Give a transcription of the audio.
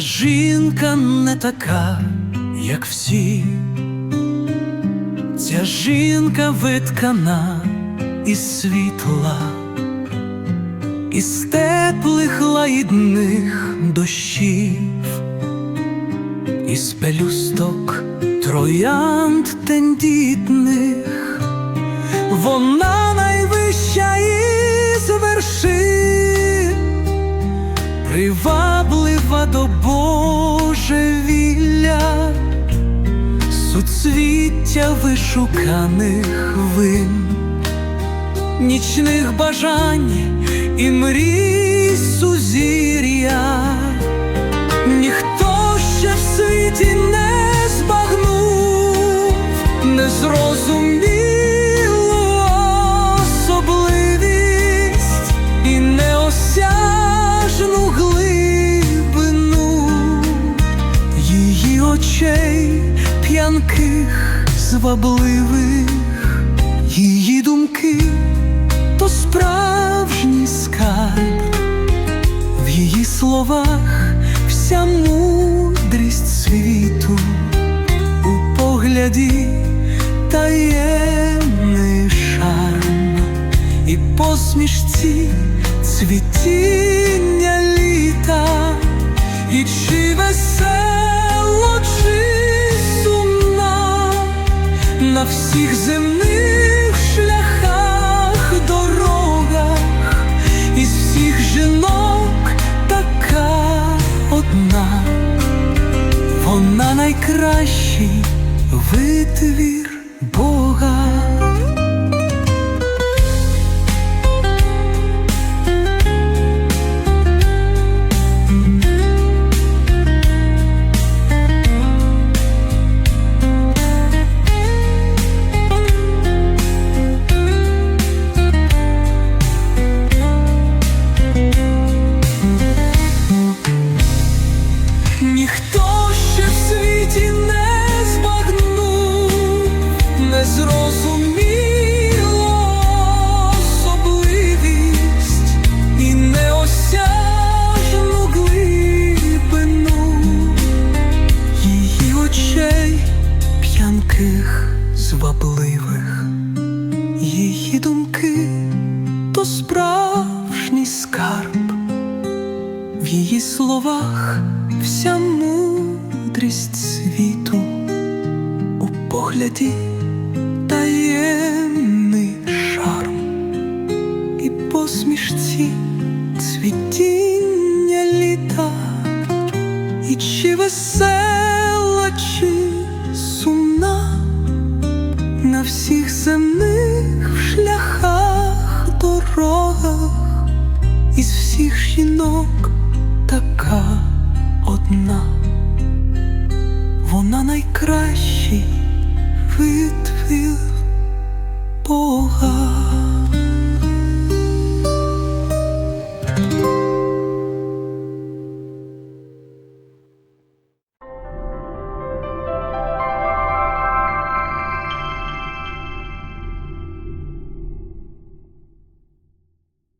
жінка не така, як всі. Ця жінка виткана із світла, із теплих лагідних дощів, із пелюсток троянд тендітних, вона суцвіття вишуканих вин, нічних бажань і мрій сузір'я, ніхто п'янких, звабливих, її думки то справжній скарб, в її словах вся мудрість світу, у погляді таємний шарм, і посмішці цвітіння літа, і чи весело, всіх земних шляхах, дорогах, із всіх жінок така одна, вона найкращий витвір звабливих, її думки то справжній скарб. В її словах вся мудрість світу, у погляді таємний шарм, і посмішці цвітіння літа, і чи весела, чи всіх жінок така одна, вона найкращий витвір.